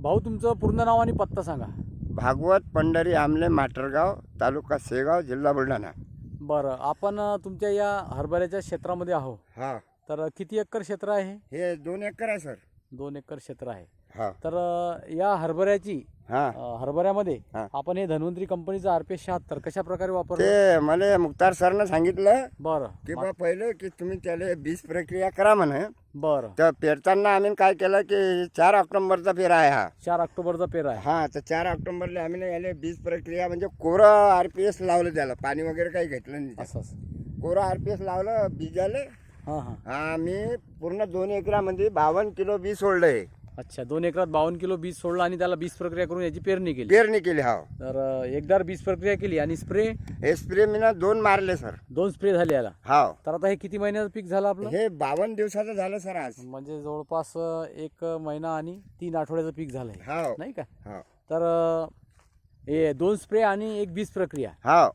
भाऊ तुमचं पूर्ण नाव आणि पत्ता सांगा. भागवत पंढरी आमले माटरगाव तालुका शेगाव जिल्हा बुलढाणा. बरं आपण तुमच्या या हरभऱ्याच्या क्षेत्रामध्ये आहो हा. तर किती एकर क्षेत्र आहे हे? दोन एकर आहे सर. दोन एकर क्षेत्र आहे. हा. तर या हरभऱ्याची अ, हरभऱ्यामध्ये हा. आपण हे धन्वंतरी कंपनीचं आर पी शहात्तर कशा प्रकारे वापरलं? ते मला मुक्तार सरनं सांगितलं बरं. की बा पहिले की तुम्ही त्याला बीज प्रक्रिया करा म्हणे. बरं. तर पेरताना आम्ही काय केलं की चार ऑक्टोबरचा पेरा आहे हा. चार ऑक्टोबरचा पेरा आहे. हा तर चार ऑक्टोबरला आम्ही ना याला बीज प्रक्रिया म्हणजे कोरं आर पी एस लावलं त्याला पाणी वगैरे काही घेतलं नाही त्यात. असं असं. कोरं आर पी एस लावलं बीजाले. हां हां. आम्ही पूर्ण दोन एकरामध्ये बावन्न किलो बी सोडलंय. अच्छा दोन एकरात बावन्न किलो बीज सोडलं आणि त्याला बीज प्रक्रिया करून याची पेरणी केली. पेरणी केली हा तर अ, एकदा बीज प्रक्रिया केली आणि स्प्रे? हे स्प्रे मी ना दोन मारले सर. दोन स्प्रे झाले याला. हा तर आता हे किती महिन्याचं पीक झालं आपलं? हे बावन्न दिवसाचं झालं सर आज. म्हणजे जवळपास अ, एक महिना आणि तीन आठवड्याचं पीक झालं हा नाही का? हा तर अ, हे दोन स्प्रे आणि एक बीज प्रक्रिया. हा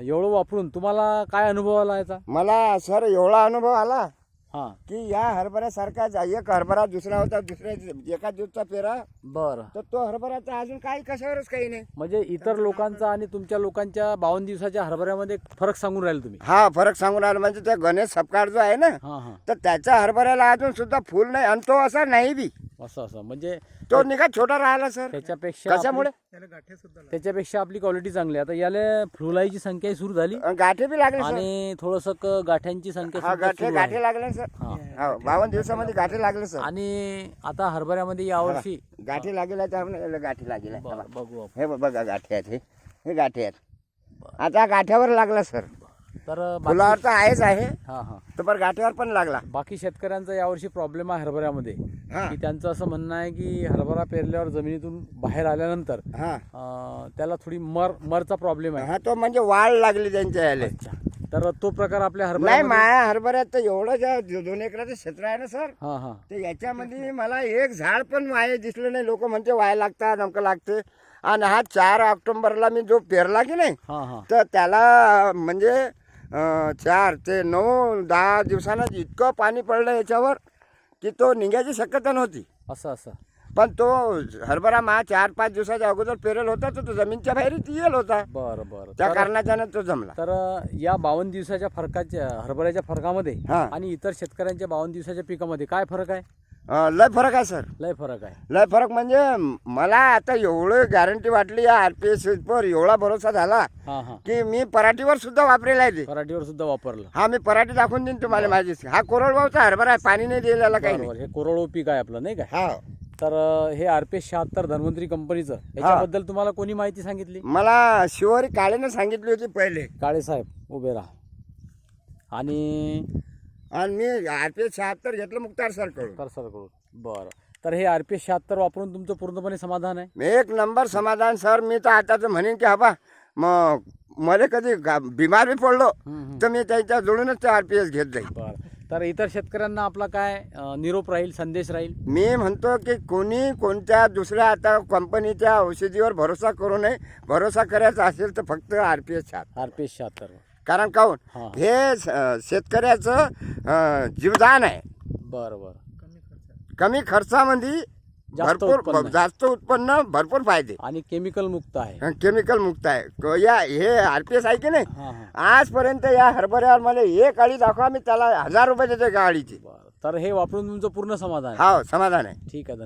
एवढं वापरून तुम्हाला काय अनुभव आला याचा? मला सर एवढा अनुभव आला. हां. की या हरभऱ्यासारखा जा- एक हरभरा दुसरा होता दुसऱ्या एका दिवसचा पेरा. बरं. तर तो हरभराचा अजून काही कशावरच काही नाही. म्हणजे इतर लोकांचा आणि तुमच्या लोकांच्या बावन्न दिवसाच्या हरभऱ्यामध्ये फरक सांगून राहील तुम्ही? हा फरक सांगून आला म्हणजे ते गणेश सपकाळ जो आहे ना हां हां. तर त्याच्या हरभऱ्याला अजून सुद्धा फुल नाही आणि तो असा नाही बी. असं असं. म्हणजे तो निघा छोटा राहिला सर. त्याच्यापेक्षा कशामुळे? आपली- त्याच्यापेक्षा आपली क्वालिटी चांगली आहे. आता याला फुलाईची संख्या सुरू झाली. गाठी बी लागले सर. आणि थोडस गाठ्यांची संख्या हा सुद्धा गाठे सुरू गाठे आहे. लागले सर. हा. हा बावन्न दिवसामध्ये गाठी लागले सर. आणि आता हरभऱ्यामध्ये यावर्षी गाठी लागेल आपण गाठी लागेल बघू आपण. हे बघ- बघा गाठी आहेत हे. हे गाठी आहेत. आता गाठ्यावर लागला सर. तर बाकी फुलावर तर आहेच आहे. हा हा. तर पण गाठीवर पण लागला. बाकी शेतकऱ्यांचा यावर्षी प्रॉब्लेम आहे हरभऱ्यामध्ये. हा. की त्यांचं असं म्हणणं आहे की हरभरा पेरल्यावर जमिनीतून बाहेर आल्यानंतर हा. अं, त्याला थोडी मर मरचा प्रॉब्लेम आहे. हा तो म्हणजे वाढ लागली त्यांच्या याले. तर तो प्रकार आपल्या नाही हरभऱ्यामध्ये माया हरभऱ्यात तर एवढं ज्या दोन एकराचं क्षेत्र आहे ना सर? हा हा. तर याच्यामध्ये मला एक झाड पण वाये दिसलं नाही. लोक म्हणते वाया लागतात नमकं लागते. आणि हा चार ऑक्टोबरला मी जो पेरला की नाही हा हा. तर त्याला म्हणजे चार ते नऊ दहा दिवसानं इतकं पाणी पडलं याच्यावर की तो निघायची शक्यता नव्हती. असं असं. पण तो हरभरा मा चार पाच दिवसाच्या अगोदर पेरेल होता तर तो जमीनच्या बाहेरच येल होता. बरं बरं. त्या तर- कारणाच्यानं तो जमला. तर या बावन्न दिवसाच्या फरकाच्या हरभऱ्याच्या फरकामध्ये हा. आणि इतर शेतकऱ्यांच्या बावन्न दिवसाच्या पिकामध्ये काय फरक आहे? अं, लय फरक आहे सर. लय फरक आहे. लय फरक म्हणजे मला आता एवढं गॅरंटी वाटली या आर पी एस वर एवढा भरोसा झाला हा हा. की मी पराठीवर सुद्धा वापरेला आहे ते. पराठीवर सुद्धा वापरलं. हा मी पराठी दाखवून देईन तुम्हाला माझी. हा कोरडवाचा हरभरा आहे पाणी नाही दिलेला काही नाही. बरोबर हे कोरडो पीक आहे आपलं नाही का हा. तर अं, हे आर पी शहात्तर धन्वंतरी कंपनीचं. याच्याबद्दल तुम्हाला कोणी माहिती सांगितली? मला शिवारी काळेनं सांगितली होती पहिले. काळे साहेब उभे राहा. आणि आणि मी आर पी एस शहात्तर घेतलं मुक्तार सरकडून कर सर करून बरं. तर हे आर पी एस शहात्तर वापरून तुमचं पूर्णपणे समाधान आहे? एक नंबर समाधान सर. मी तर आता तर म्हणेन की हबा मग मला कधी गा- बिमार बी पडलो हम्म. तर मी त्याच्या जोडूनच ते आर पी एस घेत जाईल बरं. तर इतर शेतकऱ्यांना आपला काय अं, निरोप राहील संदेश राहील? मी म्हणतो की कोणी कोणत्या दुसऱ्या आता कंपनीच्या औषधीवर भरोसा करू नये. भरोसा करायचा असेल तर फक्त R P S R P S शहात्तर. कारण काहून? हा. हे स- शेतकऱ्याचं अं, जीवदान आहे. बरं बरं. कमी खर्चामध्ये जास्त भरपूर उत्पन्न आहे. जास्त उत्पन्न भरपूर फायदे. आणि केमिकल मुक्त आहे. केमिकल मुक्त आहे. क- या हे आर पी एस आहे की नाही? हा हा. आजपर्यंत या हरभऱ्यावर मला एक अळी दाखवा मी त्याला हजार रुपये देतो एका अळीची. बरं. तर हे वापरून तुमचं पूर्ण समाधान आहे. हा समाधान आहे. ठीक आहे धन्यवाद.